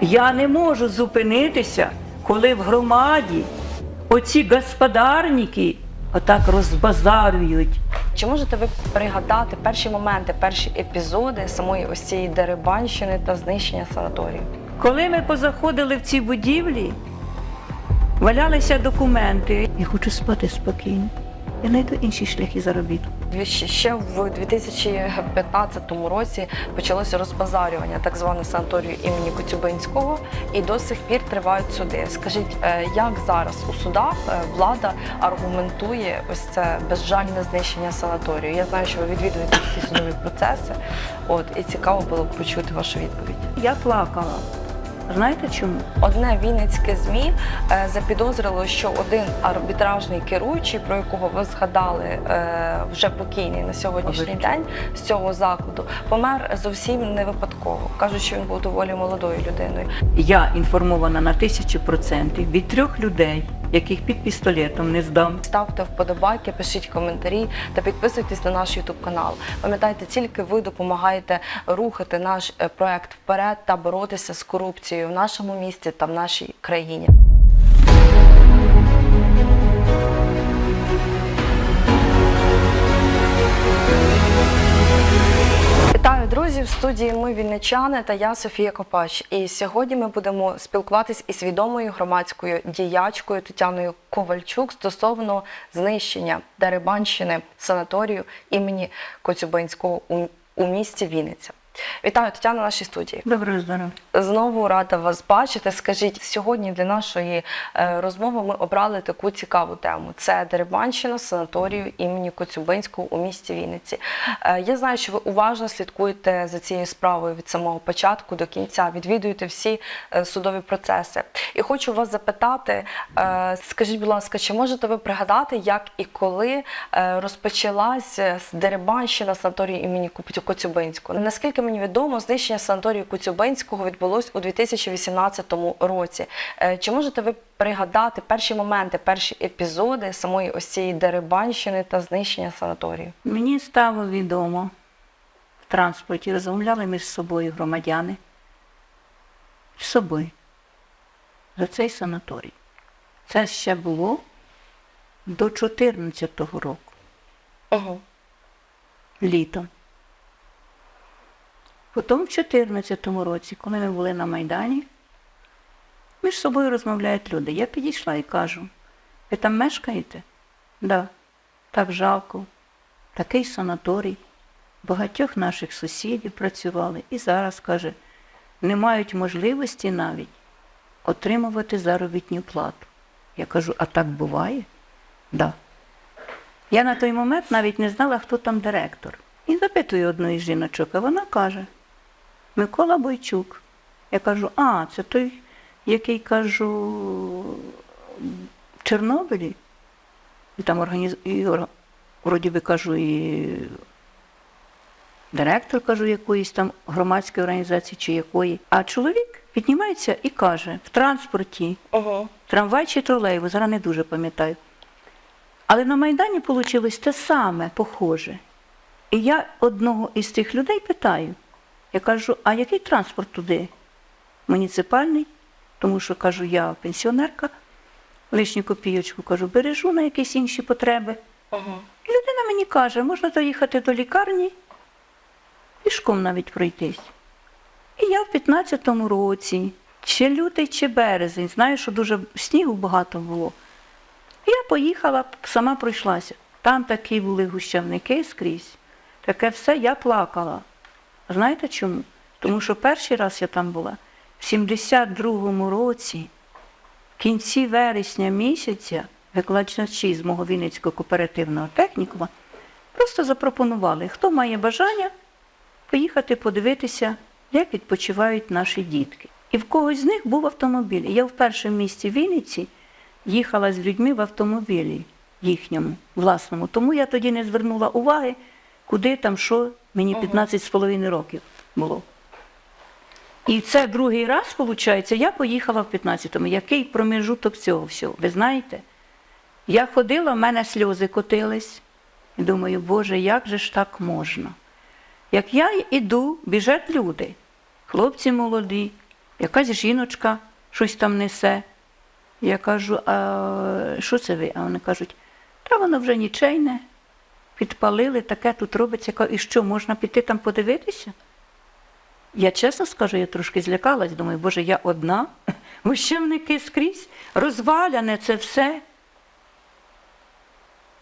Я не можу зупинитися, коли в громаді оці господарники отак розбазарюють. Чи можете ви пригадати перші моменти, перші епізоди самої ось цієї дерибанщини та знищення санаторію? Коли ми позаходили в ці будівлі, валялися документи. Я хочу спати спокійно. Я знайду інші шляхи заробітку. Ще- в 2015 році почалося розбазарювання так званого санаторію імені Коцюбинського, і до сих пір тривають суди. Скажіть, е, як зараз у судах е, влада аргументує ось це безжальне знищення санаторію? Я знаю, що ви відвідуєте ці судові процеси. От і цікаво було б почути вашу відповідь. Я плакала. Знаєте чому? Одне вінницьке змі е, запідозрило, що один арбітражний керуючий, про якого ви згадали, е, вже покійний на сьогоднішній Говоріть. день з цього закладу, помер зовсім не випадково. кажуть, що він був доволі молодою людиною. Я інформована на тисячу процентів від трьох людей, яких під пістолетом не здам. Ставте вподобайки, пишіть коментарі та підписуйтесь на наш YouTube канал. Пам'ятайте, тільки ви допомагаєте рухати наш е, проект вперед та боротися з корупцією в нашому місті та в нашій країні. Друзі! В студії ми вінничани та я Софія Копач. І сьогодні ми будемо спілкуватись із відомою громадською діячкою Тетяною Ковальчук стосовно знищення Дерибанщини санаторію імені Коцюбинського у, у місті Вінниця. Вітаю Тетяна в нашій студії. Доброго здоров'я. Знову рада вас бачити. Скажіть, сьогодні для нашої е, розмови ми обрали таку цікаву тему: це Дерибанщина санаторію імені Коцюбинського у місті Вінниці. Е, Я знаю, що ви уважно слідкуєте за цією справою від самого початку до кінця, відвідуєте всі е, судові процеси. І хочу вас запитати, скажіть, будь ласка, чи можете ви пригадати, як і коли розпочалася Дерибанщина санаторію імені Коцюбинського? Наскільки мені відомо, знищення санаторію Коцюбинського відбулось у 2018 році. Е, Чи можете ви пригадати перші моменти, перші епізоди самої ось цієї Дерибанщини та знищення санаторію? Мені стало відомо в транспорті, розмовляли між собою громадяни. З собою. За цей санаторій. Це ще було до 14-го року, Угу. літом. Потім в 14-му році, коли ми були на Майдані, між собою розмовляють люди. Я підійшла і кажу, ви там мешкаєте? Да, так жалко. Такий санаторій. Багатьох наших сусідів працювали і зараз, каже, не мають можливості навіть отримувати заробітну плату. Я кажу, а так буває? Да. Я на той момент навіть не знала, хто там директор. І запитую одну із жіночок, а вона каже, Микола Бойчук. Я кажу, а, це той, який кажу в Чорнобилі. І там організ... і, вроді би кажу, і директор, кажу, якоїсь там громадської організації чи якої. А чоловік піднімається і каже, в транспорті, Угу. трамвай чи тролейбус, зараз не дуже пам'ятаю. Але на Майдані вийшло те саме, похоже. І я одного із тих людей питаю, я кажу, а який транспорт туди? Муніципальний, тому що кажу, я пенсіонерка, лишню копійочку кажу, бережу на якісь інші потреби. Угу. Людина мені каже, можна доїхати до лікарні, пішком навіть пройтись. І я в 15-му році, чи лютий, чи березень, знаю, що дуже снігу багато було. Я поїхала, сама пройшлася. Там такі були гущавники скрізь. Таке все, я плакала. Знаєте чому? Тому що перший раз я там була в 72-му році, в кінці вересня місяця, викладачі з мого Вінницького кооперативного технікума просто запропонували, хто має бажання поїхати подивитися, як відпочивають наші дітки. І в когось з них був автомобіль. Я в першому місті Вінниці їхала з людьми в автомобілі їхньому, власному. Тому я тоді не звернула уваги, куди там, що мені 15 з половиною років було. І це другий раз, виходить, я поїхала в 15-му. Який проміжуток цього всього? Ви знаєте? Я ходила, в мене сльози котились. І думаю, Боже, як же ж так можна? Як я йду, біжать люди, хлопці молоді, якась жіночка щось там несе. Я кажу, а що це ви? А вони кажуть, та воно вже нічейне, підпалили, таке тут робиться. І що, можна піти там подивитися? Я чесно скажу, я трошки злякалась, думаю, боже, я одна, вищевники скрізь, розваляне це все.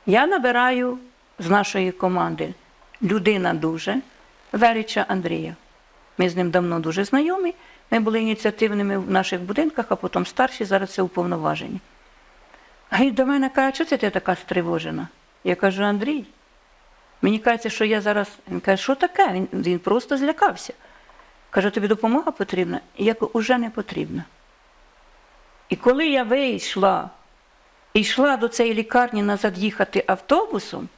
Я набираю з нашої команди людина дуже, Верича Андрія. Ми з ним давно дуже знайомі. Ми були ініціативними в наших будинках, а потім старші, зараз це уповноважені. А він до мене каже, що це ти така стривожена? Я кажу, Андрій, мені кажеться, що я зараз. Він каже, що таке? Він, він просто злякався. Каже, тобі допомога потрібна? І я кажу, уже не потрібна. І коли я вийшла і йшла до цієї лікарні назад їхати автобусом,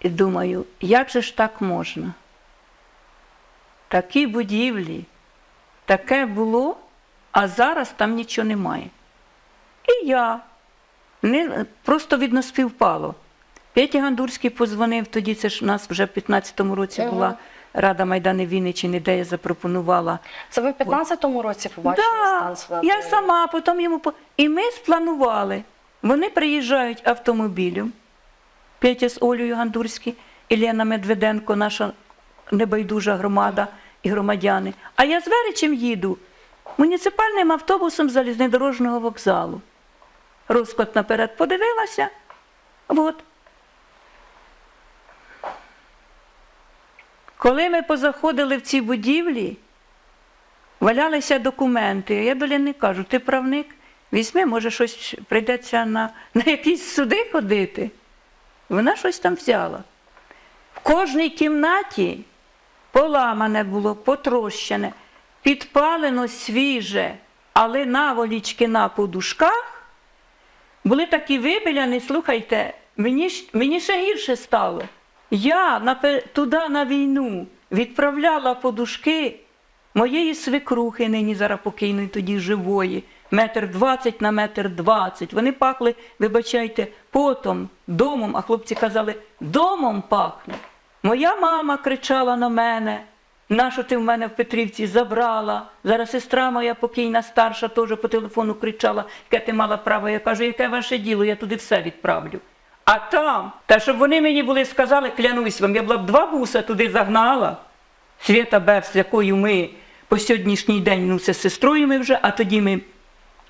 і думаю, як же ж так можна? Такі будівлі, таке було, а зараз там нічого немає. І я не, просто видно співпало. Петя Гандурський позвонив, тоді це ж у нас вже в 15-му році Ага. була Рада Майдану Вінниччини, де я запропонувала. Це ви в 15-му році побачили стан Да, санаторію? я сама, потім йому по- І ми спланували. Вони приїжджають автомобілем. Петя з Олею Гандурський, і Лена Медведенко, наша небайдужа громада і громадяни. А я з Веричем їду муніципальним автобусом залізнодорожнього вокзалу. Розклад наперед подивилася. От. Коли ми позаходили в ці будівлі, валялися документи. Я до Лени кажу, ти правник, візьми, може, щось прийдеться на, на якісь суди ходити. Вона щось там взяла. В кожній кімнаті поламане було, потрощене, підпалено свіже, але наволічки на подушках були такі вибіляні, слухайте, мені, мені ще гірше стало. Я напе- туди на війну відправляла подушки моєї свекрухи, нині зараз покійної тоді живої, метр двадцять на метр двадцять. Вони пахли, вибачайте, потом, домом, а хлопці казали, домом пахне. Моя мама кричала на мене. Нащо ти в мене в Петрівці забрала? Зараз сестра моя покійна старша теж по телефону кричала, яке ти мала право. Я кажу, яке ваше діло, я туди все відправлю. А там, та щоб вони мені були сказали, клянусь вам, я була б два буса туди загнала. Свята Бев, з якою ми по сьогоднішній день, ну це з сестрою ми вже, а тоді ми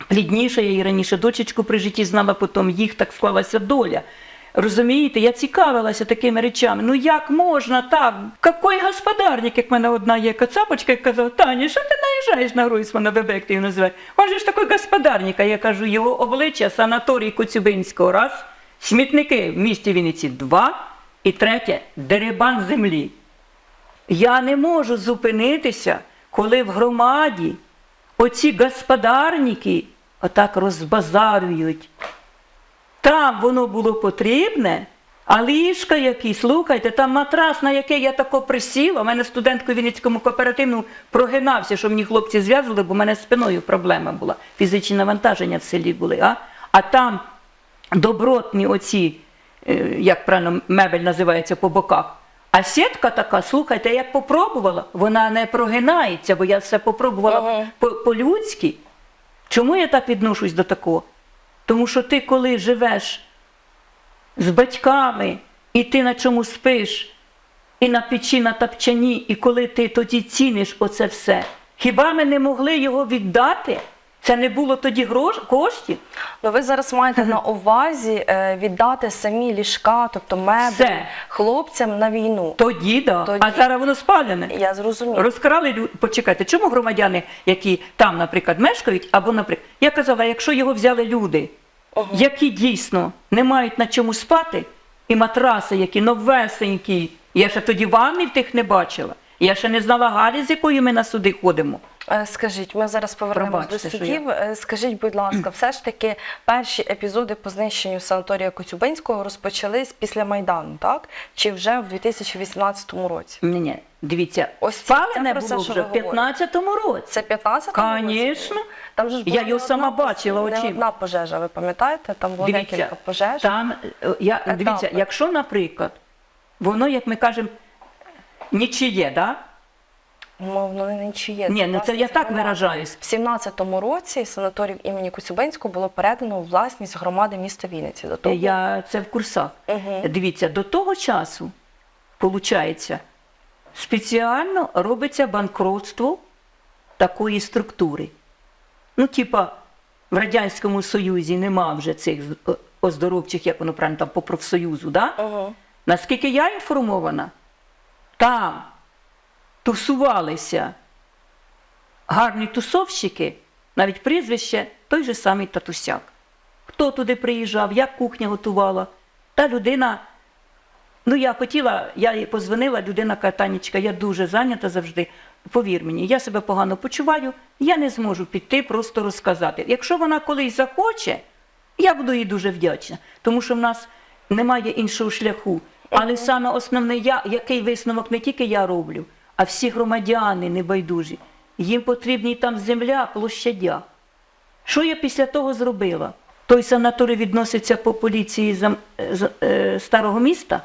плідніше, я і раніше дочечку при житті знала, потім їх так склалася доля. Розумієте, я цікавилася такими речами. Ну як можна так? Какой господарник, як в мене одна є кацапочка, яка казала, Таня, що ти наїжджаєш на Гройсмана, Бебек ти його називаєш? Он же ж такий господарник, а я кажу, його обличчя санаторій Коцюбинського раз, смітники в місті Вінниці два, і третє дерибан землі. Я не можу зупинитися, коли в громаді оці господарники отак розбазарюють. Там воно було потрібне, а ліжка які, слухайте, там матрас, на який я тако присіла. У мене студентку в Вінницькому кооперативному прогинався, що мені хлопці зв'язували, бо в мене спиною проблема була. Фізичні навантаження в селі були. А, а там добротні оці, е, як правильно мебель називається по боках. А сітка така, слухайте, як попробувала, вона не прогинається, бо я все попробувала Ага. по- по-людськи. Чому я так відношусь до такого? Тому що ти, коли живеш з батьками, і ти на чому спиш, і на печі, на тапчані, і коли ти тоді ціниш оце все, хіба ми не могли його віддати? Це не було тоді грош, коштів? Ну ви зараз маєте на увазі е, віддати самі ліжка, тобто меблі Все. хлопцям на війну. Тоді, да. Тоді. А зараз воно спалене. Я зрозуміла. Розкрали люди. Почекайте, чому громадяни, які там, наприклад, мешкають, або, наприклад, я казала, якщо його взяли люди, які дійсно не мають на чому спати, і матраси, які новесенькі, я ще тоді ванни в тих не бачила. Я ще не знала Галі, з якою ми на суди ходимо. Е, Скажіть, ми зараз повернемось Пробачте, до судів. Е, Скажіть, будь ласка, все ж таки перші епізоди по знищенню санаторія Коцюбинського розпочались після Майдану, так? Чи вже в 2018 році? Ні, ні, дивіться, Ось спалене було вже в 15-му році. Це 15 Конечно. Там же ж Я його сама бачила не очима. одна пожежа, ви пам'ятаєте? Там було декілька пожеж. Там, е, я, дивіться, якщо, наприклад, воно, як ми кажемо, нічиє, да? Мовно, не нічиє. Ні, ну це я так громади. виражаюсь. В 17-му році санаторій імені Коцюбинського було передано у власність громади міста Вінниці. До того Я це в курсах. Мгм. Дивіться, до того часу, виходить, спеціально робиться банкротство такої структури. Ну, типа, в Радянському Союзі нема вже цих оздоровчих, як воно правильно там по профсоюзу, да? Угу. Наскільки я інформована, там тусувалися гарні тусовщики, навіть прізвище той же самий татусяк. Хто туди приїжджав, як кухня готувала. Та людина, ну я хотіла, я їй позвонила, людина каже, Танечка, я дуже зайнята завжди. Повір мені, я себе погано почуваю, я не зможу піти просто розказати. Якщо вона колись захоче, я буду їй дуже вдячна, тому що в нас немає іншого шляху. Але саме основне, я, який висновок не тільки я роблю, а всі громадяни небайдужі. Їм потрібні там земля, площадя. Що я після того зробила? Той санаторій відноситься по поліції зам- з е, старого міста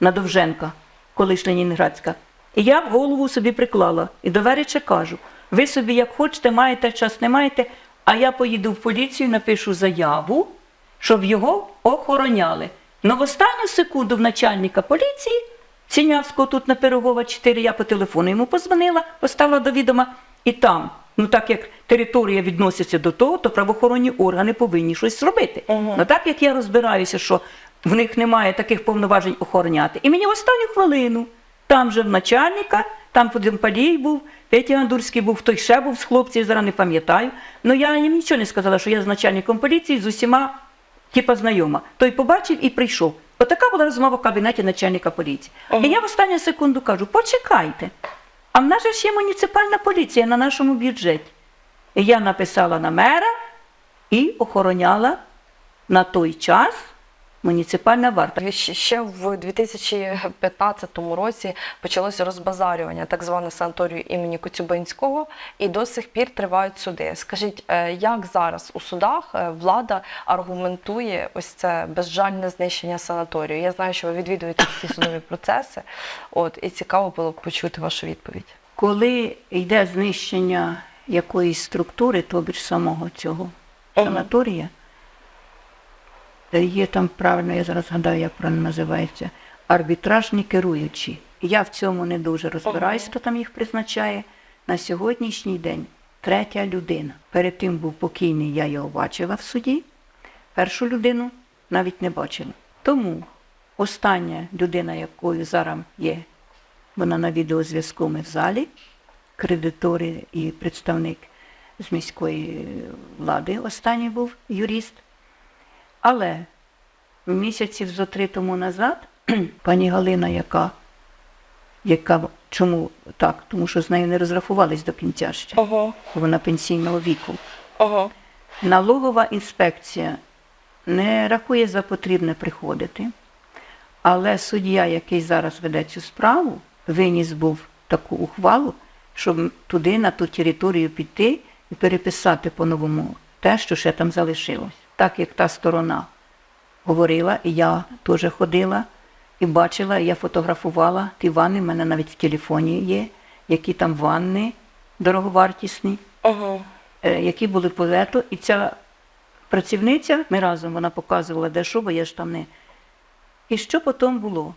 на Довженка, колишня Ленінградська. І я в голову собі приклала і до Верича кажу: ви собі як хочете, маєте час, не маєте, а я поїду в поліцію, напишу заяву, щоб його охороняли. Но в останню секунду в начальника поліції Сінявського тут на Пирогова 4, я по телефону йому позвонила, поставила до відома, і там, ну так як територія відноситься до того, то правоохоронні органи повинні щось зробити. Ну так як я розбираюся, що в них немає таких повноважень охороняти. І мені в останню хвилину, там же в начальника, там Подимпалій був, Петя Гандурський був, той ще був з хлопців, зараз не пам'ятаю. Ну я їм нічого не сказала, що я з начальником поліції з усіма типа знайома. Той побачив і прийшов. Отака була розмова в кабінеті начальника поліції. І я в останню секунду кажу: почекайте. А в нас же ж є муніципальна поліція на нашому бюджеті. І я написала на мера і охороняла на той час муніципальна варта. Ще- в 2015 році почалося розбазарювання так званого санаторію імені Коцюбинського, і до сих пір тривають суди. Скажіть, е, як зараз у судах е, влада аргументує ось це безжальне знищення санаторію? Я знаю, що ви відвідуєте ці судові процеси. От і цікаво було б почути вашу відповідь. Коли йде знищення якоїсь структури, тобі ж самого цього санаторія, є там правильно, я зараз згадаю, як правильно називається, арбітражні керуючі. Я в цьому не дуже розбираюсь, хто там їх призначає. На сьогоднішній день третя людина. Перед тим був покійний, я його бачила в суді. Першу людину навіть не бачила. Тому остання людина, якою зараз є вона на відеозв'язку ми в залі, кредитори і представник з міської влади, останній був юрист. Але місяців зо три тому назад пані Галина, яка, яка чому так? Тому що з нею не розрахувались до кінця ще, Ого, вона пенсійного віку. ого. Налогова інспекція не рахує за потрібне приходити, але суддя, який зараз веде цю справу, виніс був таку ухвалу, щоб туди, на ту територію піти і переписати по-новому те, що ще там залишилось. Так як та сторона говорила, і я теж ходила і бачила, і я фотографувала ті ванни, в мене навіть в телефоні є, які там ванни дороговартісні Ого. е, які були по і ця працівниця, ми разом вона показувала, де що, бо я ж там не. І що потім було?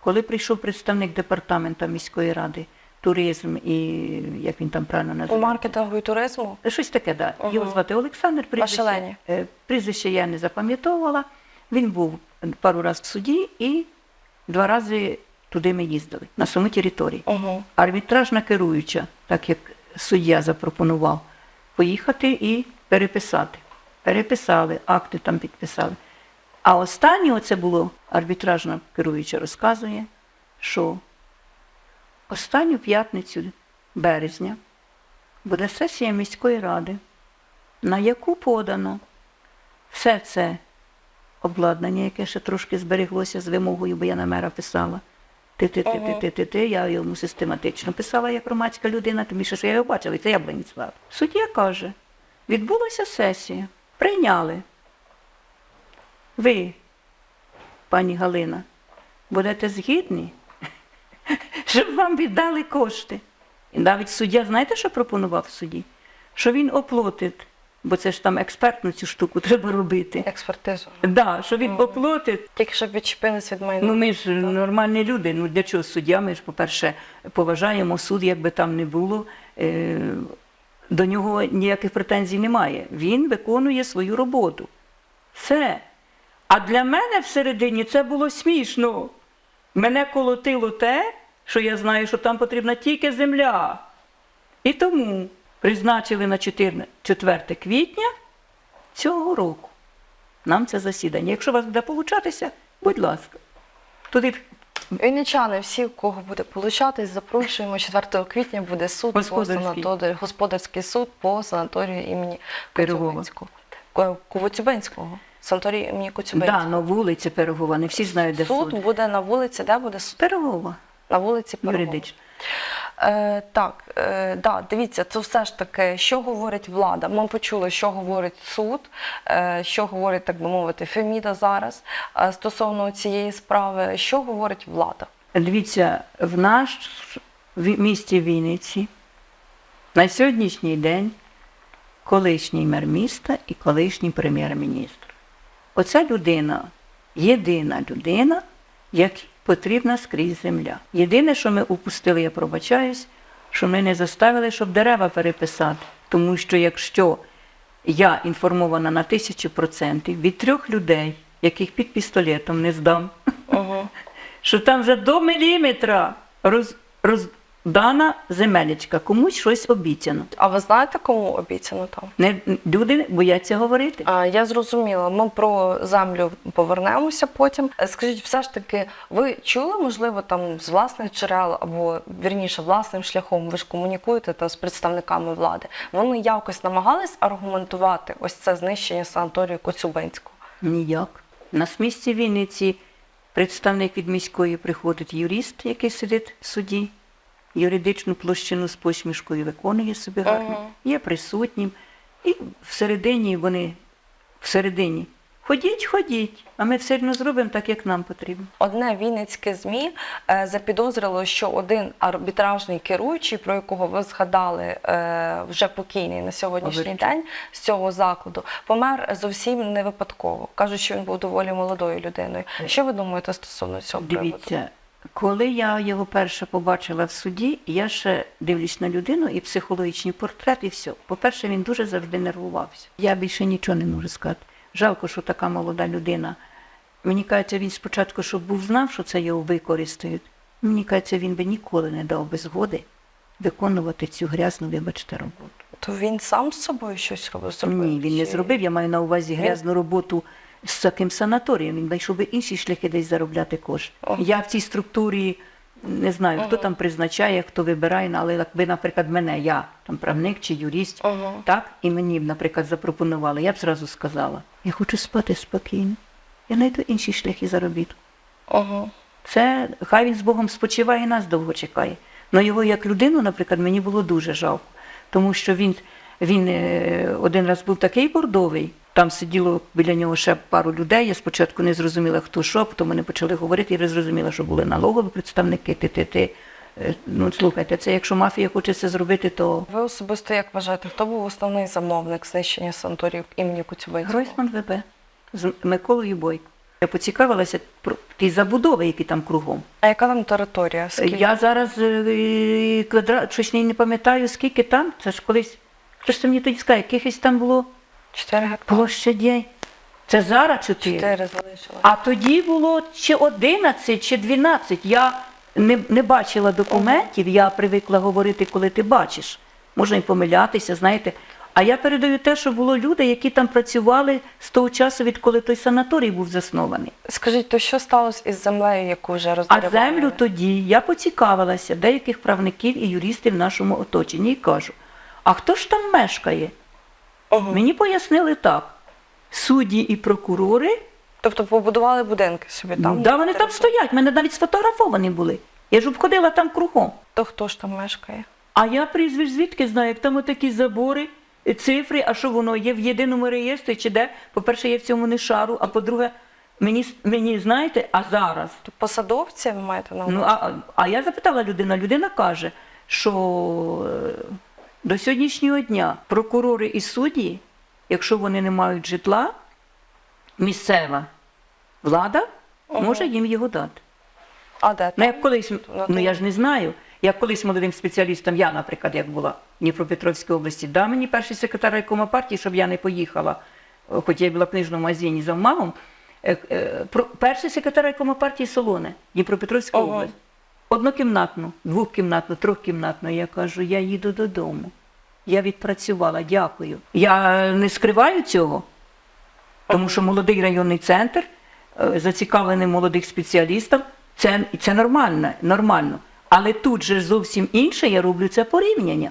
Коли прийшов представник департаменту міської ради, туризм і як він там правильно У називає? маркетингу і туризму Щось таке, да. Ага. Його звати Олександр, прізвище, е, прізвище я не запам'ятовувала. Він був пару разів в суді і два рази туди ми їздили, на саму територію. Ого. Арбітражна керуюча, так як суддя запропонував, поїхати і переписати. Переписали, акти там підписали. А останнє оце було арбітражна керуюча розказує, що останню п'ятницю березня буде сесія міської ради, на яку подано все це обладнання, яке ще трошки збереглося з вимогою, бо я на мера писала. Ти, ти, ти, ти, ти, ти, ти, я йому систематично писала як громадська людина, більше, що я його бачила, і це я Бленіслав. Суддя каже, відбулася сесія, прийняли. Ви, пані Галина, будете згідні щоб вам віддали кошти. І навіть суддя, знаєте, що пропонував в суді? Що він оплатить, бо це ж там експертну цю штуку треба робити. Експертизу. Да, що він оплатить. Тільки щоб відчепились від майна. Ну ми ж нормальні люди. Ну для чого суддя? Ми ж, по-перше, поважаємо суд, як би там не було. Е, до нього ніяких претензій немає. Він виконує свою роботу. Все. А для мене всередині це було смішно. Мене колотило те, що я знаю, що там потрібна тільки земля. І тому призначили на 4 квітня цього року нам це засідання. Якщо у вас буде получатися, будь ласка. Туди Вінничани, всі, у кого буде получатись, запрошуємо. 4 квітня буде суд Господарський. по санаторію, господарський суд по санаторію імені Пирогова. Коцюбинського. Санаторію імені Коцюбинського. да, на вулиці Пирогова, не всі знають, де суд суд. буде на вулиці, де буде суд? Пирогова, На вулиці Пирогова. юридично. Е, так, е, да, дивіться, це все ж таки, що говорить влада. Ми почули, що говорить суд, е, що говорить, так би мовити, Феміда зараз е, стосовно цієї справи. Що говорить влада? Дивіться, в наш в місті Вінниці на сьогоднішній день колишній мер міста і колишній прем'єр-міністр. Оця людина, єдина людина, якій потрібна скрізь земля. Єдине, що ми упустили, я пробачаюсь, що ми не заставили, щоб дерева переписати. Тому що якщо я інформована на тисячу процентів від трьох людей, яких під пістолетом не здам, Угу. що там вже до міліметра роз, роздана земелечка, комусь щось обіцяно. А ви знаєте, кому обіцяно там? Не, люди бояться говорити. А, я зрозуміла. Ми про землю повернемося потім. Е, Скажіть, все ж таки, ви чули, можливо, там з власних джерел або вірніше власним шляхом ви ж комунікуєте та з представниками влади. Вони якось намагались аргументувати ось це знищення санаторію Коцюбинського. Ніяк. У нас в місті представник від міської приходить юрист, який сидить в суді, юридичну площину з посмішкою виконує собі гарно, Ага. є присутнім. І всередині вони, всередині, ходіть, ходіть, а ми все одно зробимо так, як нам потрібно. Одне вінницьке ЗМІ е, запідозрило, що один арбітражний керуючий, про якого ви згадали, е, вже покійний на сьогоднішній Говорить. день з цього закладу, помер зовсім не випадково. Кажуть, що він був доволі молодою людиною. Що ви думаєте стосовно цього приводу? Коли я його перше побачила в суді, я ще дивлюсь на людину і психологічний портрет, і все. По-перше, він дуже завжди нервувався. Я більше нічого не можу сказати. Жалко, що така молода людина. Мені кажеться, він спочатку, щоб був знав, що це його використають. Мені кажеться, він би ніколи не дав би згоди виконувати цю грязну, вибачте, роботу. То він сам з собою щось робив? Ні, він не зробив. Я маю на увазі грязну роботу з таким санаторієм. Він знайшов би інші шляхи десь заробляти кошти. Я в цій структурі не знаю, хто там призначає, хто вибирає, але якби, наприклад, мене, я там правник чи юрист, так, і мені б, наприклад, запропонували, я б зразу сказала, я хочу спати спокійно. Я знайду інші шляхи заробітку. Це хай він з Богом спочиває і нас довго чекає. Но його як людину, наприклад, мені було дуже жалко, тому що він, він е, один раз був такий бордовий. Там сиділо біля нього ще пару людей. Я спочатку не зрозуміла, хто що, потім вони почали говорити, і вже зрозуміла, що були налогові представники, ти, ти, ти. Е, Ну, слухайте, це якщо мафія хоче це зробити, то Ви особисто як вважаєте, хто був основний замовник знищення санаторію імені Коцюбинського? Гройсман ВБ з Миколою Бойко. Я поцікавилася про ті забудови, які там кругом. А яка там територія? Скільки? Я зараз е, квадрат, щось не пам'ятаю, скільки там. Це ж колись. Хтось мені тоді сказав, якихось там було 4 гектари. площадей. Це зараз 4. 4 залишилось. А тоді було чи 11, чи 12. Я не, не бачила документів, я привикла говорити, коли ти бачиш. Можна і помилятися, знаєте. А я передаю те, що було люди, які там працювали з того часу, відколи той санаторій був заснований. Скажіть, то що сталося із землею, яку вже А землю тоді я поцікавилася деяких правників і юристів в нашому оточенні і кажу: а хто ж там мешкає? Ага. Мені пояснили так: судді і прокурори, Тобто побудували будинки собі ну, там? да, вони там стоять, мене навіть сфотографовані були. Я ж обходила там кругом. То хто ж там мешкає? А я прізвищ звідки знаю, як там отакі забори, цифри, а що воно є в єдиному реєстрі чи де? По-перше, я в цьому не шару, а по-друге, Мені, мені знаєте, а зараз Посадовці ви маєте на увазі? Ну, а, а я запитала людина, людина каже, що е, до сьогоднішнього дня прокурори і судді, якщо вони не мають житла, місцева влада може їм його дати. А де? Ну, як колись, ну я ж не знаю, як колись молодим спеціалістам, я, наприклад, як була в Дніпропетровській області, да мені перший секретар райкома партії, щоб я не поїхала, е, хоч я була в книжному магазині за мамом, е, е, перший секретар райкома партії Солоне, Дніпропетровська область. Однокімнатну, двохкімнатну, трьохкімнатну. Я кажу, я їду додому. Я відпрацювала, дякую. Я не скриваю цього, тому що молодий районний центр, е, зацікавлений молодих спеціалістів, це, це нормально, нормально. Але тут же зовсім інше, я роблю це порівняння.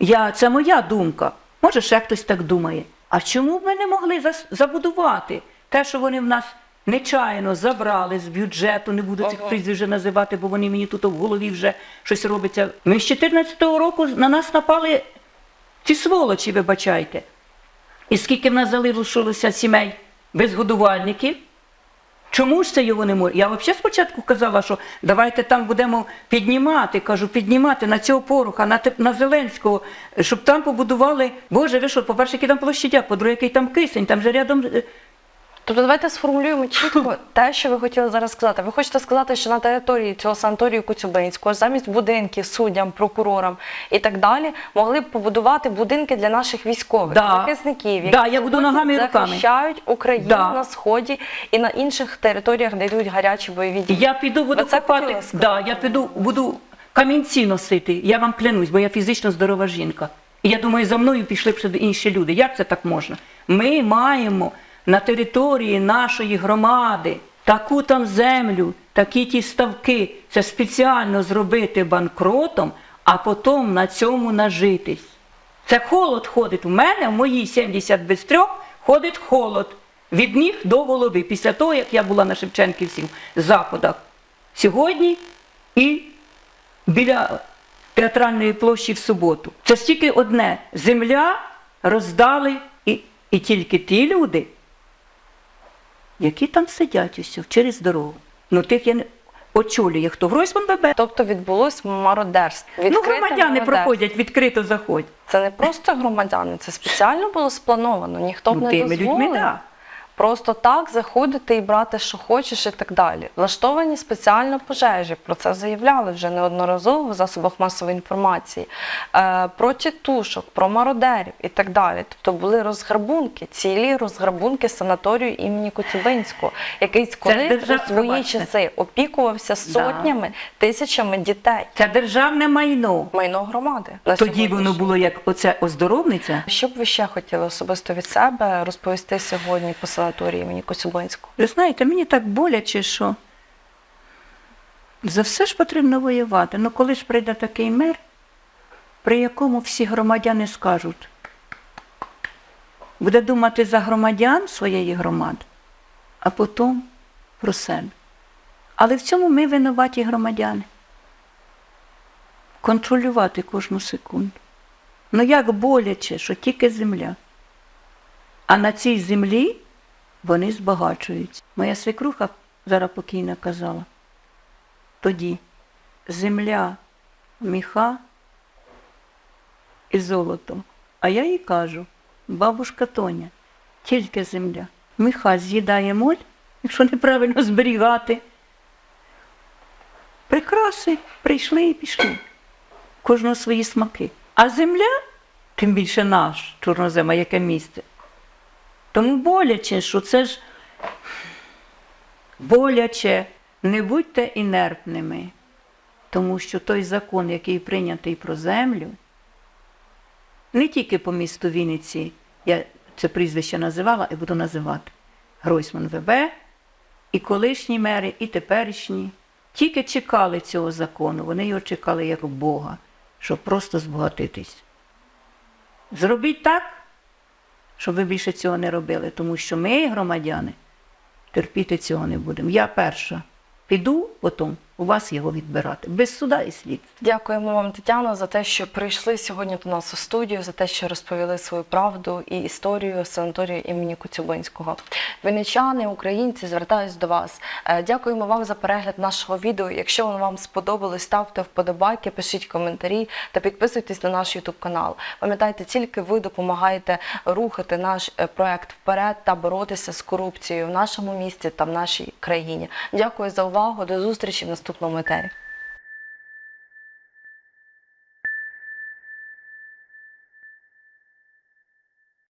Я, це моя думка. Може, ще хтось так думає. А чому б ми не могли забудувати те, що вони в нас нечаянно забрали з бюджету, не буду цих прізвищ вже називати, бо вони мені тут в голові вже щось робиться. Ми з 14-го року на нас напали ці сволочі, вибачайте. І скільки в нас залишилося сімей без годувальників? Чому ж це його не може? Я взагалі спочатку казала, що давайте там будемо піднімати, кажу, піднімати на цього поруха, на, на Зеленського, щоб там побудували. Боже, ви що, по-перше, який там площадя, по-друге, який там кисень, там же рядом. Тобто давайте сформулюємо чітко те, що ви хотіли зараз сказати. Ви хочете сказати, що на території цього санаторію Коцюбинського замість будинків суддям, прокурорам і так далі могли б побудувати будинки для наших військових Да. захисників, які Да, я буду ногами і руками. захищають Україну Да. на сході і на інших територіях, де йдуть гарячі бойові дії. Я піду буду копати. Да, я піду, буду камінці носити. Я вам клянусь, бо я фізично здорова жінка. І я думаю, за мною пішли б інші люди. Як це так можна? Ми маємо на території нашої громади таку там землю, такі ті ставки. Це спеціально зробити банкротом, а потім на цьому нажитись. Це холод ходить. У мене в моїй 70 без трьох ходить холод. Від ніг до голови. Після того, як я була на Шевченківських заходах. Сьогодні і біля театральної площі в суботу. Це стільки одне. Земля роздали і, і тільки ті люди, які там сидять усьо через дорогу. Ну тих я не очолює, хто Гройсман ББ. Тобто відбулось мародерство. Ну, громадяни мародерство. проходять, відкрито заходять. Це не просто громадяни, це спеціально було сплановано. Ніхто б Ну, не тими дозволив. людьми, да. Просто так заходити і брати, що хочеш, і так далі. Влаштовані спеціально пожежі. Про це заявляли вже неодноразово в засобах масової інформації. Е, про тітушок, про мародерів і так далі. Тобто були розграбунки, цілі розграбунки санаторію імені Коцюбинського, який колись у свої часи опікувався сотнями, тисячами дітей. Це державне майно. Майно громади. Тоді воно було як оце оздоровниця. що б ви ще хотіли особисто від себе розповісти сьогодні по санаторії імені Коцюбинського? Ви знаєте, мені так боляче, що за все ж потрібно воювати. Ну коли ж прийде такий мир, при якому всі громадяни скажуть, буде думати за громадян своєї громади, а потім про себе. Але в цьому ми винуваті громадяни. Контролювати кожну секунду. Ну як боляче, що тільки земля. А на цій землі вони збагачуються. Моя свекруха зараз покійна казала. Тоді земля, міха і золото. А я їй кажу, бабушка Тоня, тільки земля. Міха з'їдає моль, якщо неправильно зберігати. Прикраси прийшли і пішли. Кожного свої смаки. А земля, тим більше наш чорнозема, яке місце. Тому боляче, що це ж боляче, не будьте інертними, тому що той закон, який прийнятий про землю, не тільки по місту Вінниці, я це прізвище називала і буду називати Гройсман ВБ, і колишні мери, і теперішні, тільки чекали цього закону, вони його чекали як Бога, щоб просто збагатитись. Зробіть так, щоб ви більше цього не робили, тому що ми, громадяни, терпіти цього не будемо. Я перша піду, потім у вас його відбирати. Без суда і слід. Дякуємо вам, Тетяно, за те, що прийшли сьогодні до нас у студію, за те, що розповіли свою правду і історію санаторію імені Коцюбинського. Вінничани, українці, звертаюсь до вас. Е, Дякуємо вам за перегляд нашого відео. Якщо воно вам сподобалось, ставте вподобайки, пишіть коментарі та підписуйтесь на наш YouTube канал. Пам'ятайте, тільки ви допомагаєте рухати наш е, проект вперед та боротися з корупцією в нашому місті та в нашій країні. Дякую за увагу. До зустрічі в наступному етері.